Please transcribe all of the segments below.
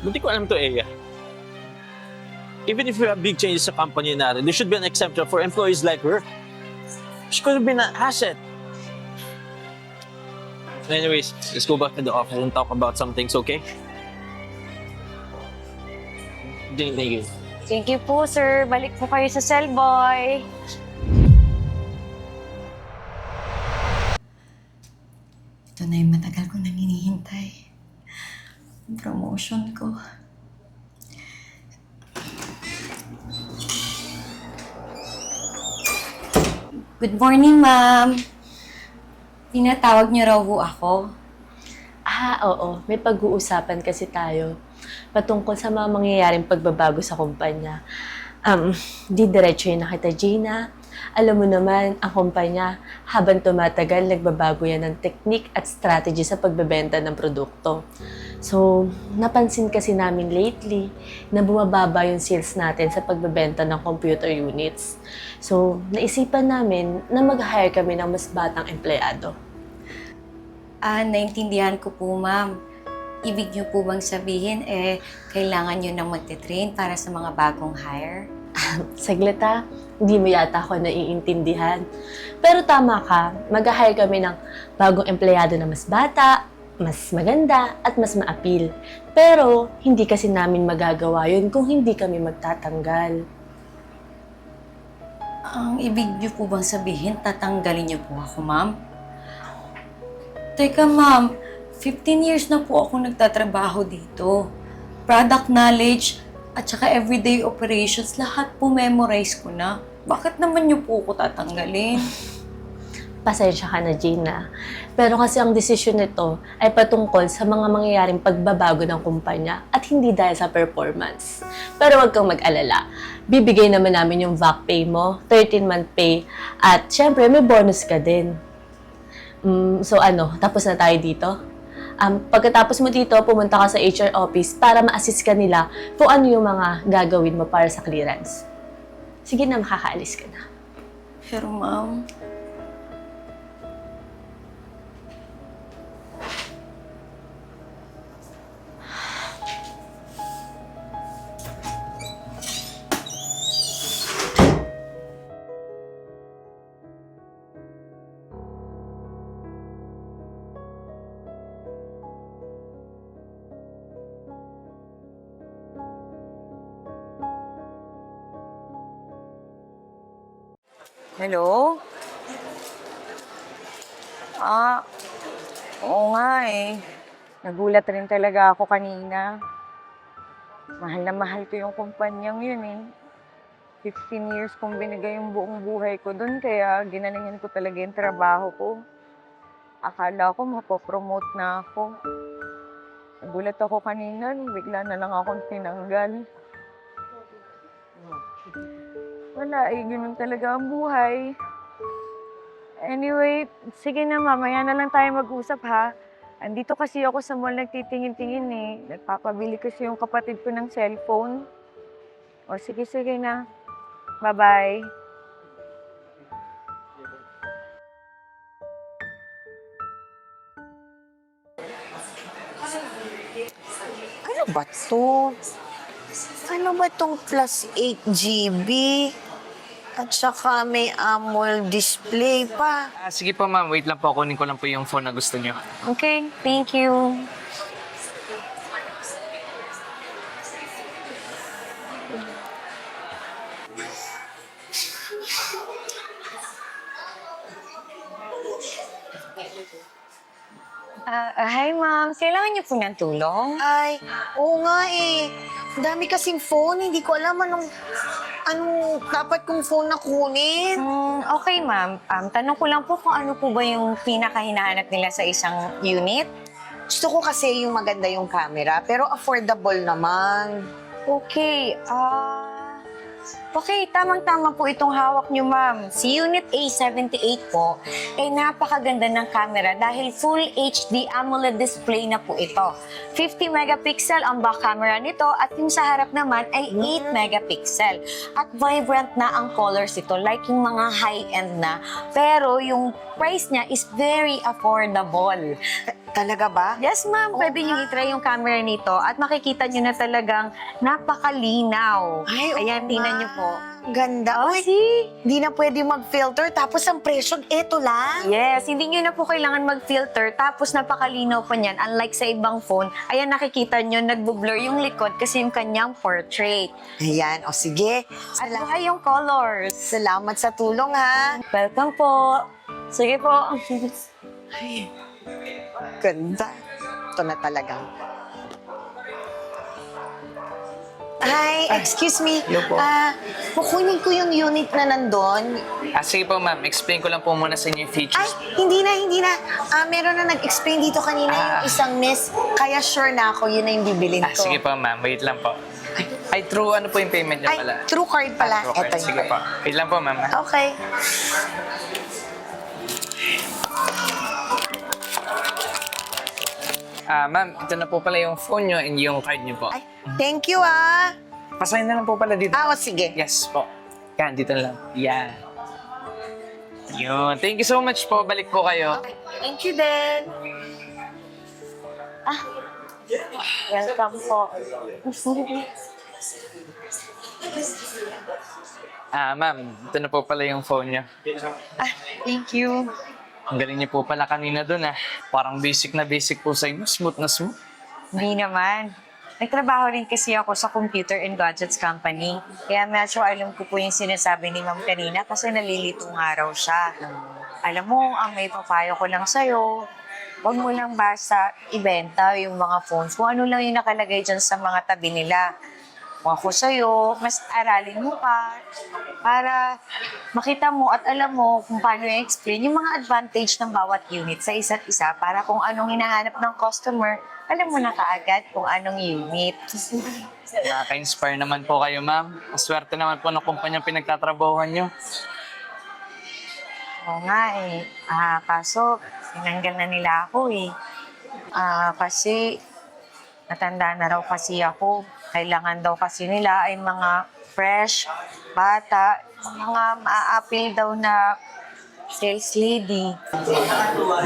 Buti ko alam to, Eya. Even if we have big changes sa company natin, there should be an exemption for employees like her. She could have been an asset. Anyways, let's go back to the office and talk about some things, okay? Thank you. Thank you po, sir. Balik po kayo sa cellboy. Ito na yung matagal ko nang hinihintay. Promotion ko. Good morning, ma'am. Tinatawag niyo raw ho ako. Ah, oo. May pag-uusapan kasi tayo patungkol sa mga mangyayaring pagbabago sa kumpanya. Um, di diretso yun na kita, Gina. Alam mo naman, ang kumpanya, habang tumatagal, nagbabago yan ng technique at strategy sa pagbebenta ng produkto. So, napansin kasi namin lately na bumababa yung sales natin sa pagbebenta ng computer units. So, naisipan namin na mag-hire kami ng mas batang empleyado. Ah, naintindihan ko po, ma'am. Ibig niyo po bang sabihin, eh, kailangan niyo nang magte-train para sa mga bagong hire? Saglit ha, hindi mo yata ako naiintindihan. Pero tama ka, mag-hire kami ng bagong empleyado na mas bata, mas maganda, at mas maapil. Pero hindi kasi namin magagawa yun kung hindi kami magtatanggal. Ang ibig niyo po bang sabihin, tatanggalin niyo po ako, ma'am? Teka, ma'am. 15 years na po ako nagtatrabaho dito. Product knowledge at saka everyday operations, lahat po memorize ko na. Bakit naman niyo po ako tatanggalin? Pasensya ka na, Gina. Pero kasi ang desisyon nito ay patungkol sa mga mangyayaring pagbabago ng kumpanya at hindi dahil sa performance. Pero huwag kang mag-alala. Bibigay naman namin yung VAC pay mo, 13-month pay, at syempre may bonus ka din. Mm, so ano, tapos na tayo dito? Um, pagkatapos mo dito, pumunta ka sa HR office para ma-assist ka nila kung ano yung mga gagawin mo para sa clearance. Sige na, makakaalis ka na. Pero ma'am, Hello? Ah, oo nga eh. Nagulat rin talaga ako kanina. Mahal na mahal ko yung kumpanyang yun eh. 15 years kong binigay yung buong buhay ko doon, kaya ginalingan ko talaga yung trabaho ko. Akala ko mapopromote na ako. Nagulat ako kanina, bigla na lang akong tinanggal. Wala eh, ganun talaga ang buhay. Anyway, sige na mamaya na lang tayo mag-usap ha. Andito kasi ako sa mall nagtitingin-tingin eh. Nagpapabili kasi yung kapatid ko ng cellphone. O sige, sige na. Bye-bye. Ano ba to? Ano ba tong plus 8 GB? At saka may AMOLED display pa. Ah, sige po ma'am, wait lang po. Kunin ko lang po yung phone na gusto niyo. Okay, thank you. Ah, ah, hi ma'am. Kailangan niyo po ng tulong? Ay, oo nga eh. Ang dami kasing phone. Hindi ko alam anong, anong dapat kong phone na kunin. Hmm, okay ma'am. Um, tanong ko lang po kung ano po ba yung pinakahinahanap nila sa isang unit? Gusto ko kasi yung maganda yung camera, pero affordable naman. Okay, ah... okay, tamang-tama po itong hawak niyo, ma'am. Si Unit A78 po, ay napakaganda ng camera dahil full HD AMOLED display na po ito. 50 megapixel ang back camera nito at yung sa harap naman ay 8 megapixel. At vibrant na ang colors ito, like yung mga high-end na. Pero yung price niya is very affordable. Talaga ba? Yes, ma'am. Pwede niyo i-try yung camera nito at makikita niyo na talagang napakalinaw. Ay, oo Ayan, tingnan niyo po. Ganda. Oh, Uy, see? di na pwede mag-filter. Tapos ang presyo, eto lang. Yes, hindi niyo na po kailangan mag-filter tapos napakalinaw pa niyan. Unlike sa ibang phone, ayan nakikita niyo nagbo-blur yung likod kasi yung kanyang portrait. Ayan, o sige. At Sala- buhay yung colors. salamat sa tulong, ha? Welcome po. Sige po. Ay, ganda. Ito na talaga. Hi, excuse me. Hello po. Ah, kukunin ko yung unit na nandun. Ah, sige po ma'am, explain ko lang po muna sa inyo yung Ay, features. hindi na, hindi na. Ah, meron na nag-explain dito kanina yung Ah. isang miss. Kaya sure na ako, yun na yung bibilin Ah, ko. sige po ma'am, wait lang po. Ay, true ano po yung payment niya Ay, pala? true card pala. Ah, true card. Eto yun. Sige po. Wait lang po ma'am. ah. Okay. Ah, ma'am, ito na po pala yung phone niyo and yung card niyo po. Ay, thank you, ah. Pasign na lang po pala dito. Ah, o sige. Yes po. Yan, dito na lang. Yan. Yun. Thank you so much po. Balik po kayo. Thank you din. Welcome po. Ah, ma'am, ito na po pala yung phone niyo. Ah, thank you. Ang galing niyo po pala kanina dun ah. Parang basic na basic po sa inyo. Smooth na smooth. Hindi naman. Nagtrabaho rin kasi ako sa computer and gadgets company. Kaya medyo alam ko po yung sinasabi ni ma'am kanina kasi nalilito nga raw siya. Alam mo, ang may papayo ko lang sa'yo, huwag mo lang basta ibenta yung mga phones. Kung ano lang yung nakalagay dyan sa mga tabi nila. Ako sa'yo, mas aralin mo pa para makita mo at alam mo kung paano i-explain yung mga advantage ng bawat unit sa isa't isa para kung anong hinahanap ng customer, alam mo na kaagad kung anong unit. Nakaka-inspire naman po kayo, ma'am. Maswerte naman po ng kumpanyang pinagtatrabahuhan niyo. Oo nga eh. Ah, kaso, sinanggal na nila ako eh. Ah, kasi, natanda na raw kasi ako. Kailangan daw kasi nila ay mga fresh, bata, mga ma-appeal daw na sales lady.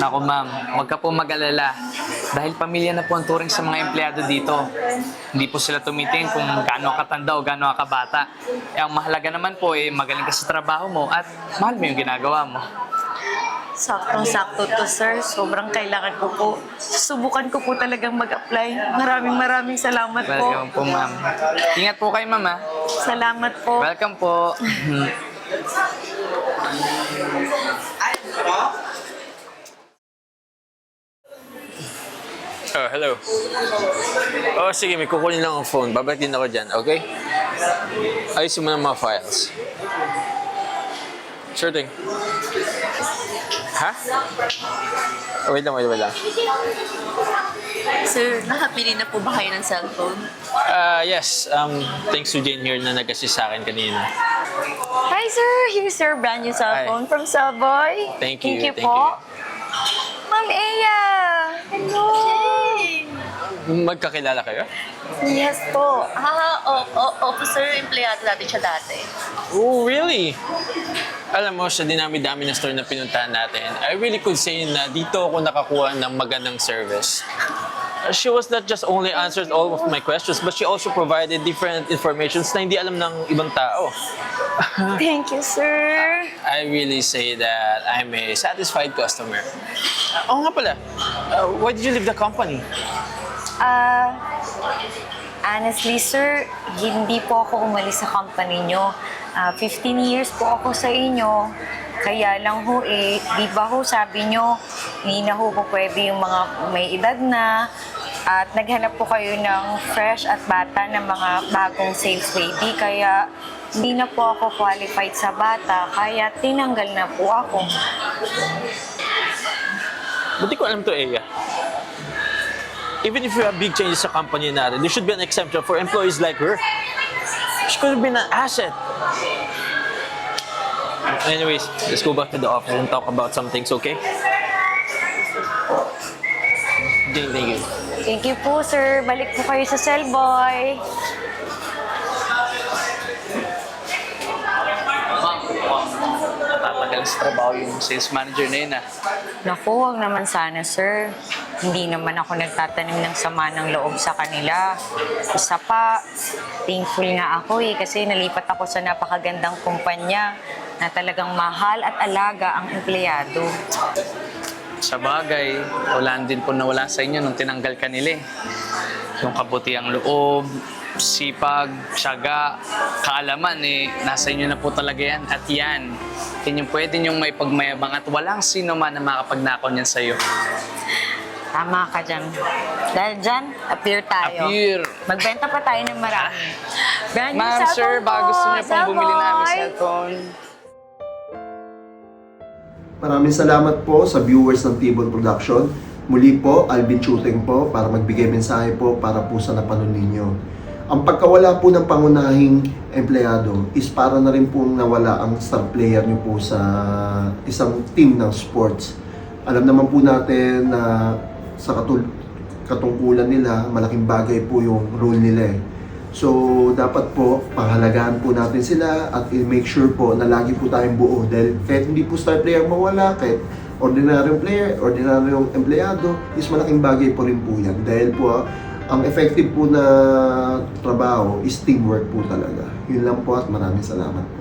Naku, ma'am. Huwag ka po mag-alala. Dahil pamilya na po ang turing sa mga empleyado dito. Hindi po sila tumitingin kung gaano ka katanda o gaano ka kabata. Eh, ang mahalaga naman po eh, magaling ka sa trabaho mo at mahal mo yung ginagawa mo. Saktong-sakto to, sir. Sobrang kailangan ko po. Susubukan ko po talagang mag-apply. Maraming maraming salamat po. Welcome po, ma'am. Ingat po kayo, ma'am, ha? Salamat po. Welcome po. Oh, hello. Oh, sige, may kukunin lang ang phone. Babalik din ako dyan, okay? Ayusin mo ng mga files. Sure thing. Ha? Wait lang, wait, wait lang. Sir, nakapili na po ba kayo ng cellphone? Ah, yes. Um, thanks to Jane here na nag-assist sa akin kanina. Hi, sir. Here's your brand new cellphone from Cellboy. Thank you, Thank you thank po. you. Ma'am Eya! Hello! Magkakilala kayo? Yes po. Ah, oh, oh, sir, empleyado natin siya dati. Oh, really? Alam mo, sa dinami-dami ng store na pinuntahan natin, I really could say na dito ako nakakuha ng magandang service. Uh, She was not just only answered all of my questions, but she also provided different informations na hindi alam ng ibang tao. Thank you, sir. I really say that I'm a satisfied customer. Uh, oo nga pala, uh, why did you leave the company? Ah, honestly, sir, hindi po ako umalis sa company nyo. Ah, 15 years po ako sa inyo. Kaya lang ho eh, di ba ho sabi nyo, hindi na ho po pwede yung mga may edad na at naghanap po kayo ng fresh at bata na mga bagong sales lady. Kaya hindi na po ako qualified sa bata. Kaya tinanggal na po ako. Buti ko alam to, Eya. Even if you have big changes sa company natin, there should be an exemption for employees like her. She could have been an asset. Anyways, let's go back to the office and talk about some things, okay? Thank you. Thank you po, sir. Balik po kayo sa cellboy. Trabaho yung sales manager na yun ah. Naku, huwag naman sana, sir. Hindi naman ako nagtatanim ng sama ng loob sa kanila. Isa pa, thankful nga ako eh kasi nalipat ako sa napakagandang kumpanya na talagang mahal at alaga ang empleyado. Sa bagay, wala din po nawala sa inyo nung tinanggal ka nila eh. Yung kabutiang loob, sipag, syaga, kaalaman eh, nasa inyo na po talaga yan. At yan, yan yung pwede niyong may pagmayabang at walang sino man na makapagnakaw niyan sa'yo. Tama ka dyan. Dahil dyan, appear tayo. Appear! Magbenta pa tayo ng marami. Brand new Ma'am, sir, baka gusto niyo pong bumili namin cellphone. Maraming salamat po sa viewers ng Tibon Production. Muli po, Alvin Shooting po para magbigay mensahe po para po sa napanon ninyo. Ang pagkawala po ng pangunahing empleyado is para na rin po nawala ang star player nyo po sa isang team ng sports. Alam naman po natin na sa katul- katungkulan nila, malaking bagay po yung role nila eh. So, dapat po, pangalagaan po natin sila at i-make sure po na lagi po tayong buo. Dahil kahit hindi po star player mawala, kahit ordinaryong player, ordinaryong empleyado, is malaking bagay po rin po yan. Dahil po, ang effective po na trabaho is teamwork po talaga. Yun lang po at maraming salamat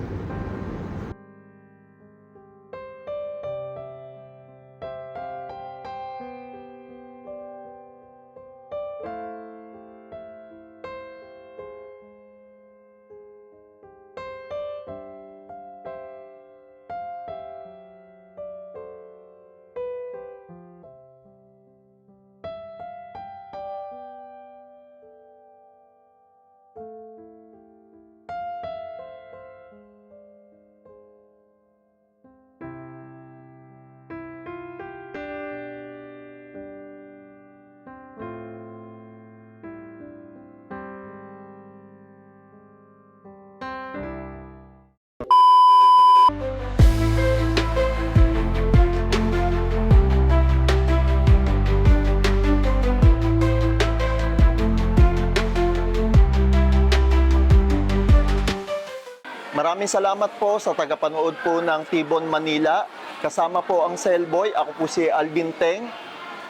Maraming salamat po sa tagapanood po ng Tibon Manila. Kasama po ang Cellboy. Ako po si Alvin Teng.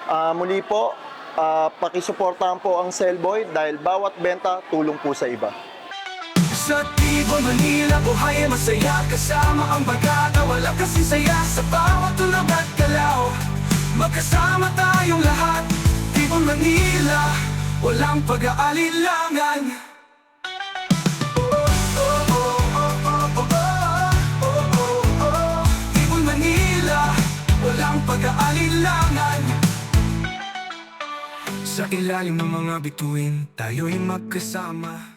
Ah, muli po, ah, pakisuportahan po ang Cellboy dahil bawat benta tulong po sa iba. Sa Tibon, Manila, buhay ay masaya Kasama ang bagata, wala kasi saya Sa bawat tulog at galaw Magkasama tayong lahat Tibon, Manila, walang pag-aalilangan Sa ilalim ng mga bituin, tayo'y magkasama